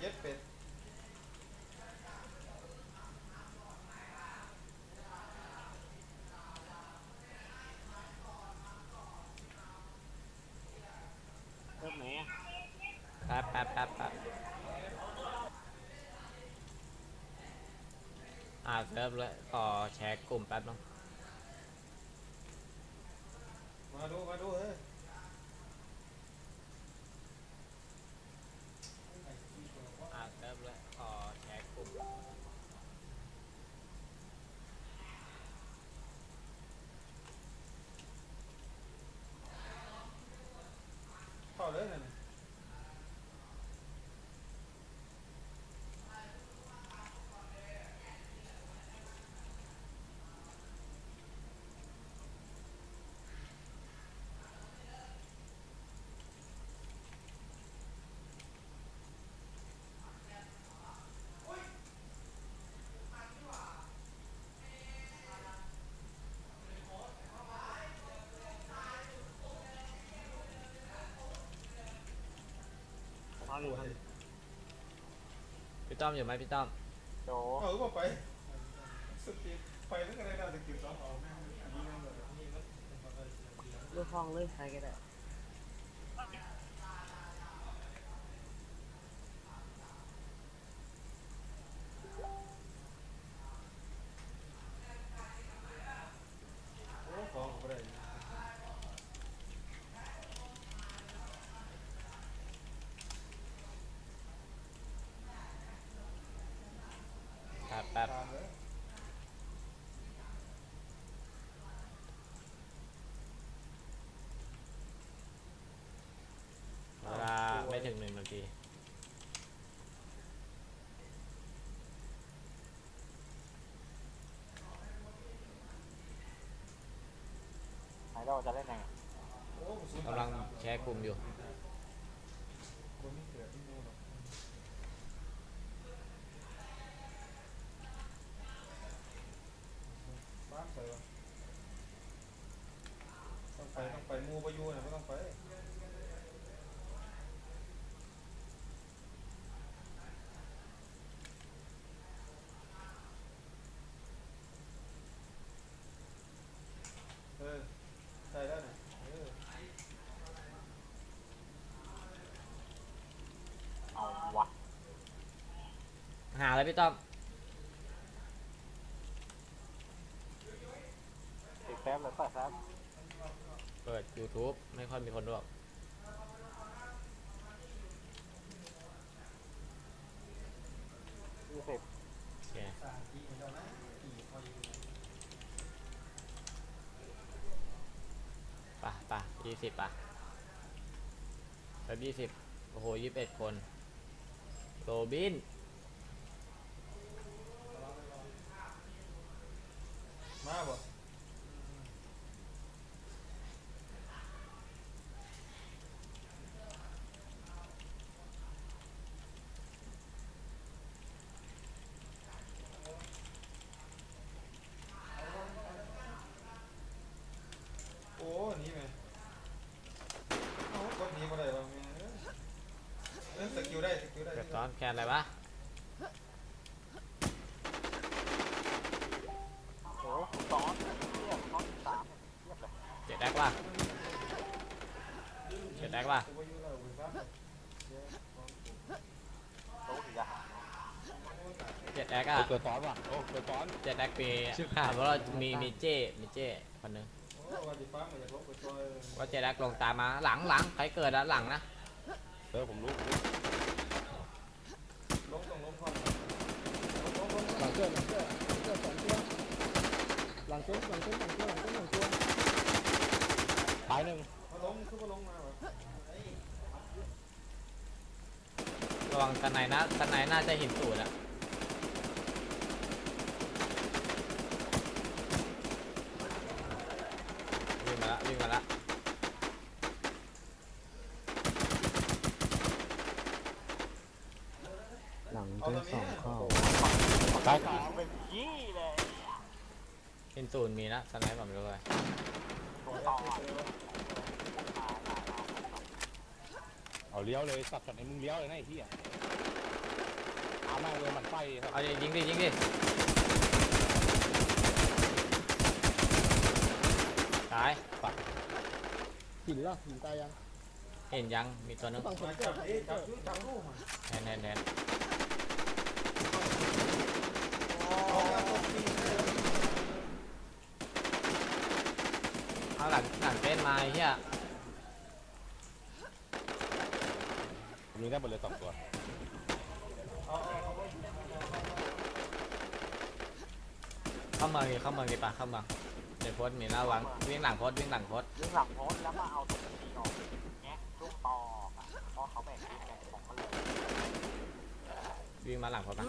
เย็ดเป็ดเริ่มไหนอะแป๊บแป๊บแป๊บแป๊บอ่าเซิร์ฟเลยขอแชร์กลุ่มแป๊บนึงมาดูมาดูเฮ้ย อ่าเซิร์ฟเลยขอแชร์กลุ่ม เข้าเลยนั่นน่ะ นอนอยู่ครับพี่ต้อมอยู่ไหมพี่ต้อมโจเอาก็ไปสกิปไปนั่นก็ได้ดาวสกิปสองเอาแม่งอันนี้แม่งแบบนี้แล้ว เลือกห้องเลยใครก็ได้ โอ้ของก็ได้ แป๊บแป๊บ ตามเลย เวลาไม่ถึงหนึ่งนาที แล้วจะเล่นยังไงกำลังแชร์กลุ่มอยู่ คนที่เกิดที่นู่นหรอกบ้านใส่วะต้องไปต้องไปมูไปยูเนี่ยไม่ต้องไปเออใช่แล้วเนี่ยเออ เอาวะ หาเลย พี่ต้อมติดแฟมเลยเปิดแฟมเปิด YouTube ไม่ค่อยมีคนดูหรอกยี่สิบโอเคสามทีเดียวนะกี่พออยู่ไปะปะยี่สิบป่ะเซิร์ฟยี่สิบโอ้โหยี่สิบเอ็ดคน โรบิน มาบ่โอ้หนี่ไหมเอากดนี้มาได้บ้างแม่เออสกิลได้สกิลได้เกิดซ้อนแคนอะไรวะ โอ้โหซ้อนเทียบซ้อนสามเทียบเลย เจ็ดแอค ป่ะเจ็ดแอคป่ะตัวอยู่แล้วเว้ยครับเดี๋ยวของโต๊ะอีกอะเจ็ดแอคอะเกิดซ้อนว่ะโอ้เกิดซ้อนเจ็ดแอคปีค่ะเพราะเรามีมีเจ้มีเจ้คนหนึงโอ้วันที่ฟ้ามันจะลบไปซอยว่าเจ็ดแอคลงตามมาหลังหลังใครเกิดอะหลังนะเออผมรู้ผมรู้ลงต้องลงพร้อมกันลงลงลงหลังเกิดหลังเกิดหลังเกิดสองตัวหลังเกิดหลังเกิดหลังเกิดหลังเกิดหลังตัว ตายหนึ่งมาลงคือมาลงมาแบบระวังกันไหนนะกันไหนน่าจะเห็นสูตรอะวิ่งมาละวิ่งมาละหลังเอาเกิตรดงสนี้องเข้าตายสสาอมงเป็นยี่เลยเห็นสูตรมีนะสไนป์ผมด้วยตรงต่ออะ เอาเลี้ยวเลยสับสับในมึงเลี้ยวเลยนะไอ้ที่อะมากเลยมันไฟครับเอาดิยิงดิยิงดิตายหินล่ะหินตายยังเห็นยังมีตัวนึงฝั่งสวมานเกิจัดบไอ้จับลูกจับลูกมาแทนแทนแทนเอามาตบตีนเลย เอา หลังหลังเต้นมาไอ้เหี้ยผมยิงได้หมดเลยสองตัวเอาเอาเอาเข้าเมืองดิเข้าเมืองดิปะเข้าเมืองเดี๋ยวโพสต์มีหน้าวังวิ่งหลังโพสต์วิ่งหลังโพสต์ยิงหลังโพสต์แล้วมาเอาตรงนี้ออกแงะลูกตอออกอะเพราะเขาแบ่งทีมแบ่งของกันเลยวิ่งมาหลังโพสต์ปะ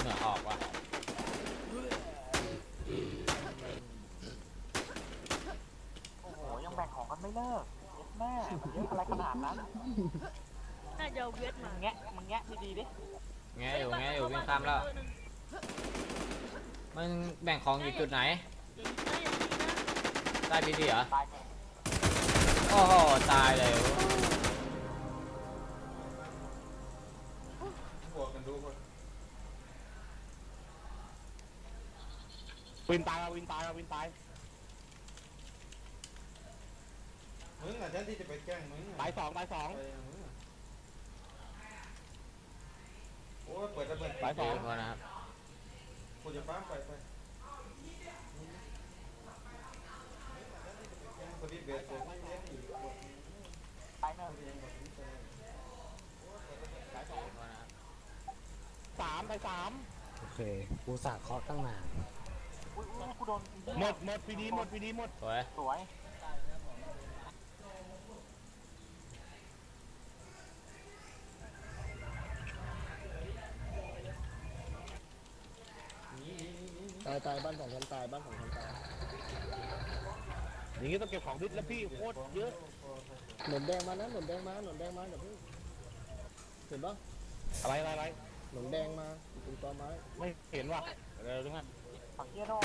เหนือออกว่ะ โอ้โหยังแบ่งของกันไม่เลิกเย็ดแม่มันเยอะอะไรข นั้นน่าจะเอาเวทมึมาแงะมึงแงะดีๆดิแงอยู่แงอยู่วิ่งข้ามแล้ว มันแบ่งของอยู่จุดไหน อย่ายิงนะอย่ายิงนะใต้พีดีเหรอ ตายแน่โอ้โห ตายเลย วินตายแล้ววินตายแล้ววินตาย มึงอะฉันที่จะไปแกล้งมึงตายสองตายสอง ไปอะมึงอะโอ้ยเปิดระเบิดตายสองขอนะครับกูจะฟ้ามไปไปสวิตเบสเสร็จไม่เล่นอีกตายเนอะสามตายสามโอเค กูสาเคาะตั้งนาน อุ้ยอุ้ยกูโดนหมดหมดพีดีหมดพีดีหมดสวยสวยายตายบ้านสองชั้นตายบ้านสองชั้นตายอย่างงี้ต้องเก็บของดิสแล้วพี่โคตรเยอะหนมแดงมานะหนมแดงมาหนมแดงมาเดี๋ยวพี่เห็นปะอะไรอะไรอะไรหนมแดงมาตรงตอไม้ไม่เห็นว่ะเดี๋ยวดูงั้นฝั่งเฮียโน่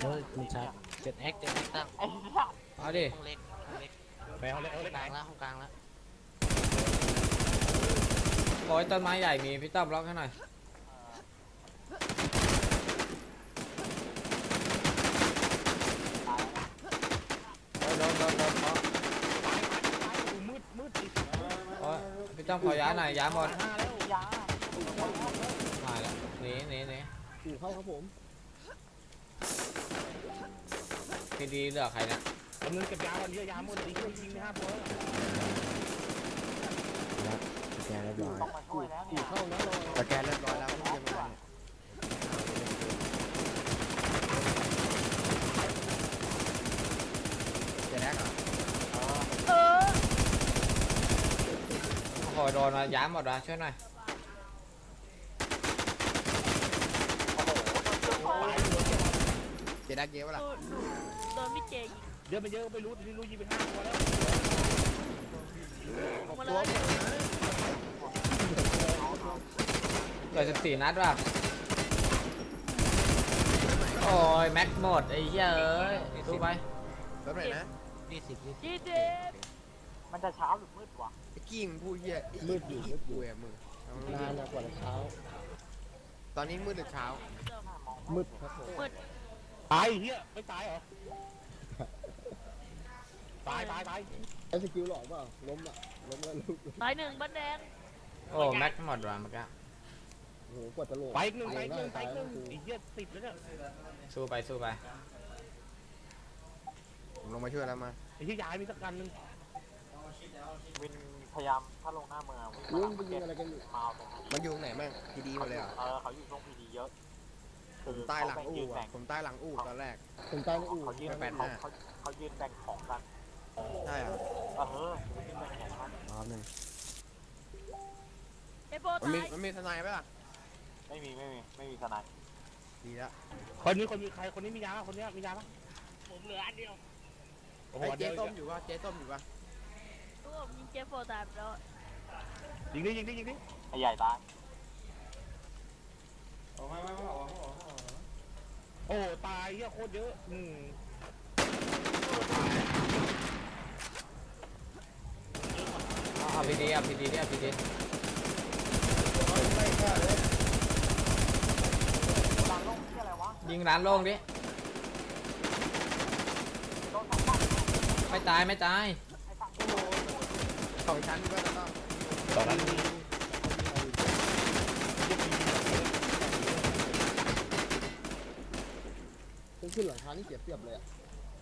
เฮ้ยมันชัดเจ็ดแฮกเจ็ดแฮกตั้งไอ้เหี้ยเอาดิห้องเล็กห้องเล็กไปเอาเล็กเอาเล็กกไหนลางแล้วห้องกลางแล้วร้อยต้นไม้ใหญ่มีพี่ต้อมล็อกให้หน่อย ตายแล้ว โดนโดนโดนโดนเคาะ กูมืดมืดอีก โอ้ยพี่ต้องขอย้ายหน่อยย้ายหมดห้าแล้วยาถูกแล้วหายแล้วหนีหนีหนีขู่เข้าครับผมดีดีเหลือใครเนี่ยกำลังเก็บยาวันเยอะยาหมดดีจริงไม่ห้าตัวสแกนเรียบร้อยต้องมาช่วยแล้วเลยเข้านะรอสแกนเรียบร้อยแล้วเพิ่งจะมาเจ็ดแฮกเหรอ เออ โอ้โหโดนมาย้ายหมดวะช่วยหน่อยเจ็ดแฮกเยอะปะล่ะโดนโดนพี่เจยิงเยอะไปเยอะไม่รู้ที่รู้ยิงไปห้าตัวแล้วออกมาแล้วเหลือสิบสี่นัดว่ะโอ้ยแม็กหมดไอ้เหี้ยเอ้ยสู้ไปแป๊บหน่อยนะยี่สิบยี่สิบจีเจมันจะเช้าหรือมืดวะไอ้ กี้มึงพูดเหี้ยไอ้มืดอยู่มืดอยู่กูอะมึงเอานานนะกว่าจะเช้า ตอนนี้มืดหรือเช้ามืดครับผมมืดตายเฮียไม่ตายเหรอ ตายตายตายไอ้สกิลหลอกเปล่าล้มอะล้มแล้วลุกตายหนึ่งบ้านแดงโอ้แม็กหมดว่ะเมื่อกี้โอ้โหกว่าจะโหลดไปอีกหนึ่งไปอีกหนึ่งไปตายอีกหแล้นึ่วงกูไอ้เหี้ยติดแล้วเนี่ยสู้ไปสู้ไปผมลงมาช่วยแล้วมาไอ้ที่ยายมีสักกันหนึ่งวิน พยายามถ้าลงหน้าเมืองวิ่งลุมางไปยิงอะไรกันอยู่ มาเอาตรงนี้มันอยู่ตรงไหนบ้างพีดีหมดเลยเหรอเออเขาอยู่ช่วงพีดีเยอะผมใต้หลังอู่ยืนอะแบ่งผมใต้หลังอู่ตอนแรก ผมตายในอู่เขายืนแปดหเขาน้าเขาเขายืนแบ่งของกันใช่เหรอเออยืนแบ่งของกันรอบหนึ่งเอโบมันตามียมันมีทนายไหมล่ะไม่มีไม่มีไม่มีทนายดีแล้วคนนี้คนมีใครคนนี้มียาคนนี้มียาปะผมเหลืออันเดียวโอ้โหไอ้เจ๊เดี๋ยวส้มอยู่ปะเจ๊ส้มอยู่ปะ ตัวผมยิงเจฟโฟตายไปแล้วยิงดิยิงดิยิงดิไอ้ใหญ่ตายออกมามามาออกมาออกมาออกมาโอ้ตายเหี้ยโคตรเยอะอืมเอาเอาพีดีเอาพีดีดิเอาพีดีไม่กล้าเลยร้านโล่งที่อะไรวะยิงร้านโล่งดิ โดนสองฝั่งไม่ตายไม่ตาย ไอ้ฝั่ง โอ้โห ส องชั้นก็จะต้องตอนนั้นขึ้นขึ้นหลังคานี่เสียเปรียบเลยอะ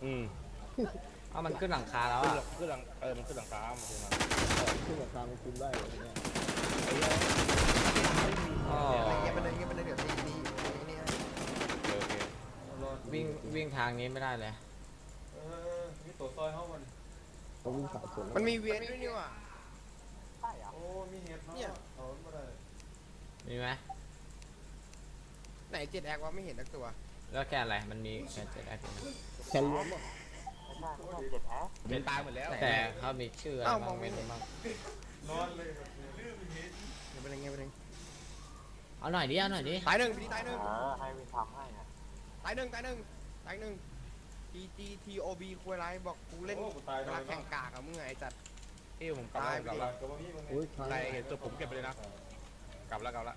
อืมเอามันขึ้นหลังคาแล้วขึ้นหอะงขึ้นหลังเออมันขึ้นหลังคามันขึ้นมาขึ้นหลังคามันคุมได้อะไรเงี้ยอ๋อเงี้ยไปเลยเงี้ยไปเลยเดี๋ยวตีนี่นี่โอเคโอเควิ่งวิ่งทางนี้ไม่ได้เลย เออมีตัวซอยเข้ามัน เขาวิ่งสายสวนมันมีเวียนด้วยนี่ว่ะใช่เหรอโอ้มีเห็ดเนาะเนี่ยเอาไม่ได้มีไหมไหนเจ็ดแอควะไม่เห็นสักตัวแล้วแค่อะไรมันมีแค่เจ็ดแอคอยู่นะแคนล้วนอะไม่ใช่ไม่ใช่เจ็ดแอสเป็นตายหมดแล้วแต่เขามีชื่ออะไรบ้างไม่รู้บ้างนอนเลยแบบนี้เงี้ยไปเลยเงี้ยไปเลยเอาหน่อยดิเอาหน่อยดิตายหนึ่งพี่ตายหนึ่งเออให้วินทำให้อะตายหนึ่งตายหนึ่งตายหนึ่ง T G T O B คุยไรบอกกูเล่นโอ้กูตายเวเลลายแข่งกากกับมึงไงไอ้จัด เอ้ยผมกลับแล้วกลับหลัแล้วกกับพี่มึงโอ้ยคาใครเห็นตัวผมเก็บไปเลยนะกลับแล้วกลับแล้ว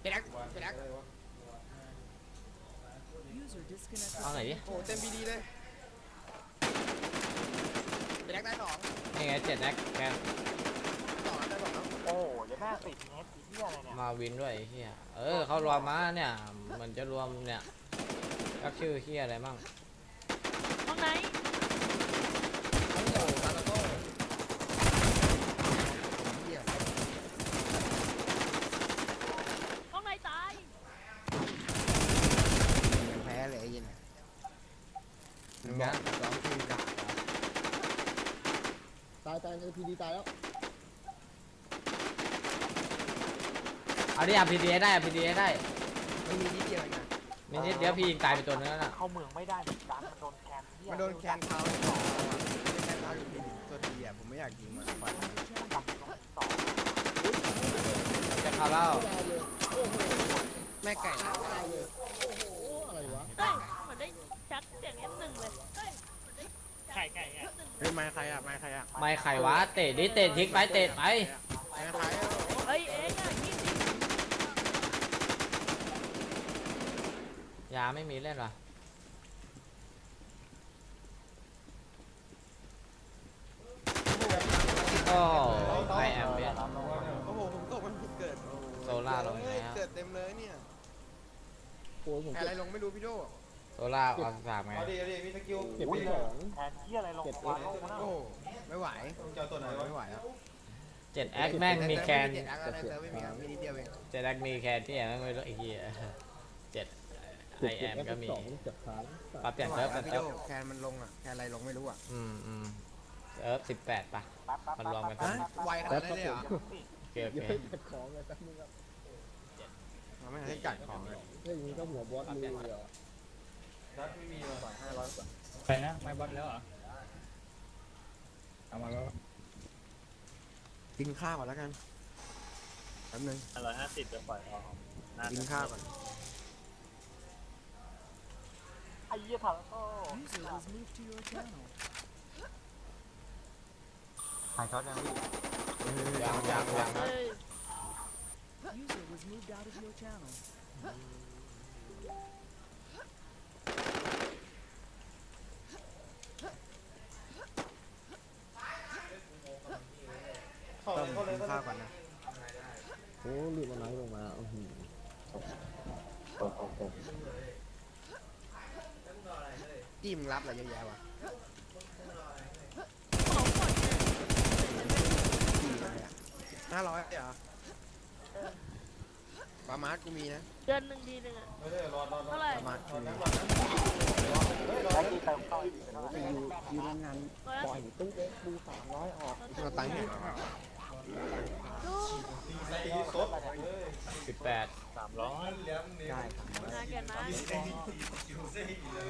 เจ็ดแอคเจ็ดแอคอะไรวะเอาหน่อยดิโอ้เต็มพีดีเลยเจ็ดแอคได้สองนี่ไงเจ็ดแอคแกสองได้สองแล้ว โอ้ยแม่ติดเน็ตติดที่อะไรเนี่ยมาวินด้วยไอ้เฮียเออเขารวมมาเนี่ยมันจะรวมเนี่ยก็ชื่อเฮียอะไรมั่งห้องไหนทั้งโง่ซาลาโต้เหี้ยห้องไหนตาย แพ้เลยไอ้ยินนะสองทีมกากตายตายในพีดีตายแล้ว เอาดิเอาพีดีได้เอาพีดีได้มันมีนิดเดียวเองนะมีนิดเดียวพี่ยิงตายไปตัวนึงแล้วน่ะเข้าเมืองไม่ได้เหมือนกันมันโดนแคนเหี้ยมันโดนแคนเท้าสองอะไม่ได้แคนเท้าอยู่ทีตัวทีอะผมไม่อยากยิงมันฟันจับสองจะเข้าแล้วตายเลยโอ้โหแม่ไก่นะตายเลยโอ้โหอะไรวะเฮ้ยเหมือนได้ชักเสียง F1 เลยเฮ้ยเหมือนได้ชักไก่ไก่ไง F1 เฮ้ยไม้ใครอะไม้ใครอะไม่ใครวะเตะดิเตะทิ้งไปเตะไปไม้ใครอะเฮ้ยเอ๊ะเนี่ยยี่สิบ ยาไม่มีเล่นหรอโอ้ไอแอมเบียโอ้โหผมตกมันผิดเกิดโซล่าลงแล้ว เกิดเต็มเลยเนี่ยโอ้ยผมแพ้เก็อะไรบลงไม่รู้พี่โดโซล่าเอาสามไงเอาดิเอาดิมีสกิลเก็บไปสองแคนเหี้ยอะไรลงวางลงมาโอ้ไม่ไหวต้องเจ้าตัวไหนวะไม่ไหวแล้วเจ็ดแอคแม่งมีแคนเจ็ดแอคอะไรเติมไม่มีครับมีนิดเดียวเองเจ็ดแอคมีแคนที่แอมไม่รู้ไอ้เหี้ยเจ็ด ไอเก็บแอเก็บมแอก็ปมีสองเจ็บค้างปรับเปลี่ยนเซิร์ฟเปลี่ยนพี่เซิโดร์ฟแคนมันลงอะแคนอะไรลงไม่รู้อะอืมอืมเซิร์ฟสิบแปดป่ะแป๊บแป๊บมันรวมกันแป๊บแป๊บไวขนาดนั้นเลยเหรอโอเคโอเดี๋ยวเคให้เก็บของเลยแป๊บนึงครับเราไม่ให้กัดของเลยเฮ้ยนี่ก็หัวบอสมือเลยอะดัดไม่มีว่ะห้าร้อยกว่าไปนะไม่บอสแล้วเหรอเอามาแล้วกินข้าวก่อนแล้วกันแป๊บนึงร้อยห้าสิบจะปล่อยออกกินข้าวก่อน เหี้ยถังโอ้หายช็อตยังพี่ยังยังยังเฮ้ยเข้าต้เลอยงเข้าเลยกินเข้าข้าวเลยก่อนนะโอ้ลืมอาไม้ลงมาโอือหือตกตกตก จิ้มรับอะไรเยอะแยะวะของหมดเนี่ยห้าร้อยเหรอปลามาร์กูมีนะเดือนหนึ่งทีหนึ่งอะไม่ได้รอรอรอเท่าไหร่ปลามาร์กูรอมีนั่งรอนั่งเฮ้ยรอแล้วที่เติมเข้าอีกเป็นเท่าไหร่ไปอยู่อยู่โรงงานร้อยปล่อยตู้เอ็กซ์ดูสามร้อยออกเราตังค์เนี่ยดูตีสดเลย สิบแปดสามร้อยได้งานกันนะ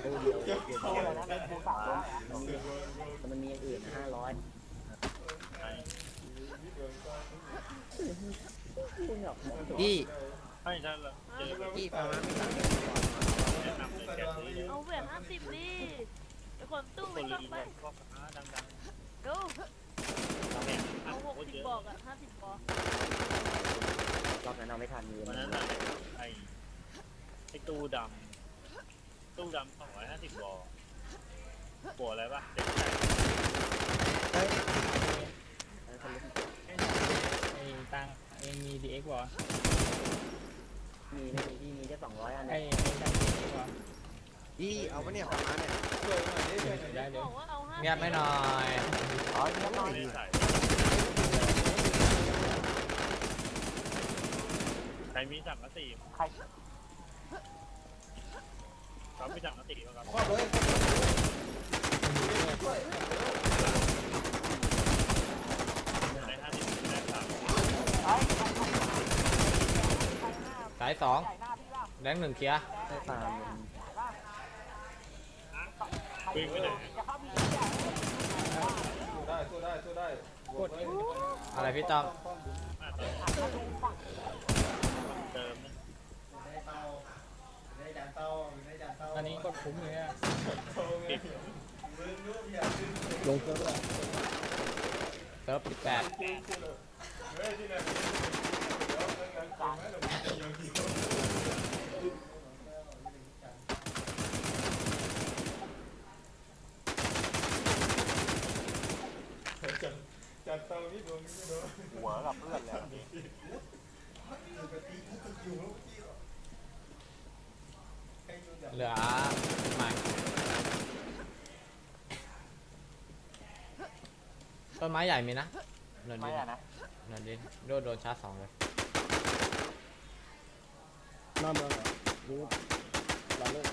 ตู้เดียวเข้าอะไรนะเล่นคูสามร้อยแต่มันมีอย่างอื่นห้าร้อยพี่เอให้ถ้าเราเจอแบบกี้ฟังนะแนะนำเลยแกนี้เอาเวทห้าสิบดิไปคนตู้คไปนต้รีองไปแบบก็ค้าดังดูๆ เราเนี่ยเอาหกโคตรสิบเยอะบอกอะห้าสิบบอกรอบนั้นเอาไม่ทันมีวันนั้นน่ะไอ้ไอ้ตู้ดำตู้ดำสองร้อยห้าสิบบอบัวอะไรปะเด็กใหญ่ไอ้ตังเองมีดีเอ็กซ์วะมีไม่มีที่มีแค่สองร้อยอันไอ้เนี่ยไอ้ตังดีเอ็กซ์วะอีเอาปะเนี่ยของมาเนี่ยช่วยหน่อยดิช่วยหน่อยดิได้เลยบอกว่าเอาห้าเงียบไม่หน่อย อ๋อเรียบร้อย ไม่ได้ใส่ใค รมีสั่งกะสีใครเขามีสั่งกะสีป่ะครับครอบเลยช่วยในห้าสิบได้สามเฮ้ยสายสองใหญ่หน้าพี่ล่ะแดงหนึ่งเคลียร์ได้ฟาร์มวิ่งไปไหนจะเข้ามีใหญ่สู้ได้สู้ได้สู้ได้บวกเลยอะไรพี่ต้อม อะเติมนะต อนนี้กดคุ้มเลยอะลงเซิร์ฟแล้วเซิร์ฟสิบแปดจัดจัดเตานี่โดนไม่โดนหัวกับเพื่อนเลยนี่ เหลือใหม่ต้นไม้ใหญ่มีนะเนินไม่ดินอะนะเนินดินโดนโดนชาร์จสองเลยหน้าเมืองเหรอหรือลาเล่น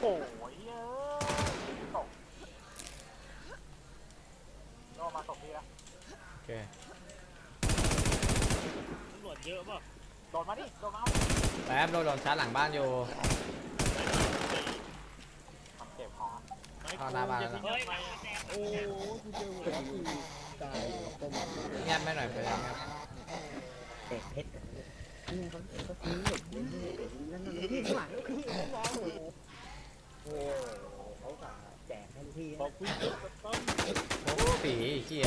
โอ้ยเอ้ยตกโนมาตกพี่แล้วโอเคตำรวจเยอะป่ะ โดนมาดิโดนมาแป๊บโดนโดนชาร์จหลังบ้านอยู่ มันเจ็บของเข้าหน้าบ้านแล้วนะ เฮ้ยมาโอ้กูเจอหัวที่ตายต้มเงียบไม่หน่อยไปแล้วเด็กเพชรนี่เขาเขาทิ้งหมดเลยนั่นนั่นที่ข้างหลังคือมองโอ้เขาสั่งแจกให้พี่บอกคุณเยอะต้มโอ้ปีเขี้ย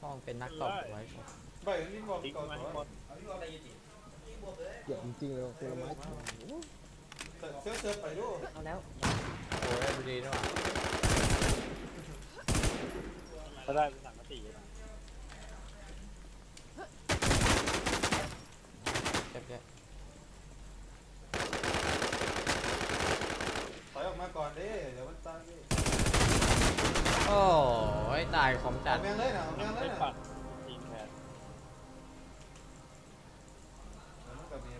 ห้องเป็นนักตบไว้ใบนี่บ อกทิ้งก่อนมาก่อนเดี๋ยวจริงๆเลยผลไม้เสือเสือไปดูเอาแล้วโอ้ยดูดีด้วยว่ะเขาได้เป็นสั่งกะสีนะเจ็บเจ็บถอยออกมาก่อนดิเดี๋ยวมันตายดิโอ้ยตายของจัเอาดแมงเลยนะเอาแมงเลยนะปัดทีมแทน มันก็มี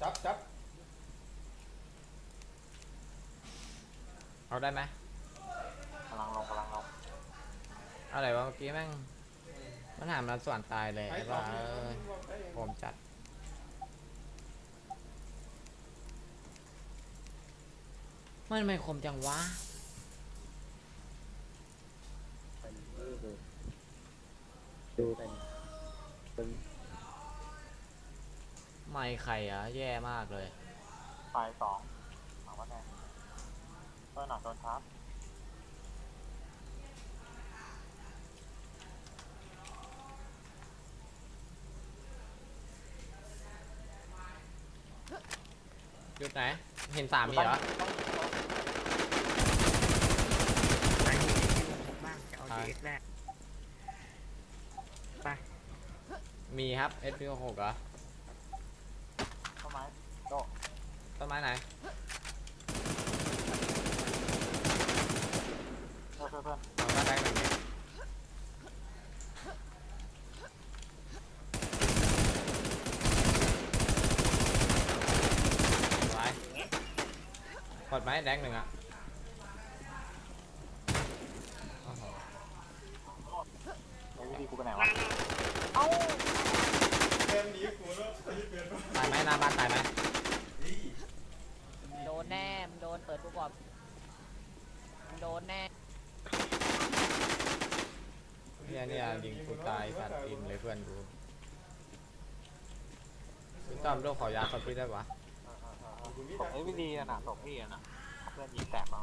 จับจับ เอา ได้ไหมกำลังลงกำลังลงอะไรวะเมื่อกี้แม่งมันหามันส่วนตายเลยไอ้ไอ้สอบ้างนี่เอ้ยบอกได้ผมจัดมันไม่คมจังวะเป็นดูดูเป็นเป็นไม่ใครอะแย่มากเลย ไปสองถามว่าไงเออหนักโดนทับจุดไหน เห็นสามมีเหรอบ้างจะเอาใช่ดีเอ็กซ์แรกมีครับ S P หกเหรอต้นไม้โดต้นไม้ไหน เพื่อนเพื่อนเพื่อน เอาบ้านแรกหนึ่งดิไว้กดไห มแดงหนึ่งอะโอ้โหไอ้วิธีกูไปไหนวะเอ้าแกมหนีกูแล้วไอ้เปลี่ยนตายไหมหน้าบ้านตายไหมโดนแน่มึงโดนเปิดกูก่อนมึงโดนแน่เนี่ยเนี่ยยิงกูตายสัตว์อินเลยเพื่อนกูพี่ต้อมโลกขอยาเขาพี่ได้ปะศพไอ้วิลีอะน่ะศพพี่อะน่ะเพื่อนยิงแตกเอา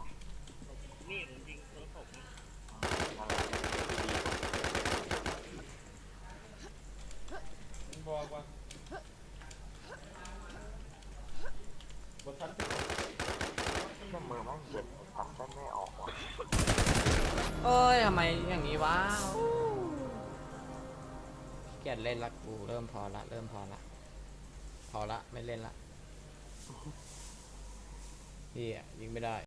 นี่ผมยิงรถผมนั่บอกว่าบททันเครื่องมือแม่งเย็นทำได้ไม่ออกว่ะเอ้ยทำไมอย่างนี้วะขี้เกียจเล่นละกูเริ่มพอละ เริ่มพอละ พอละไม่เล่นละ นี่อะยิงไม่ได้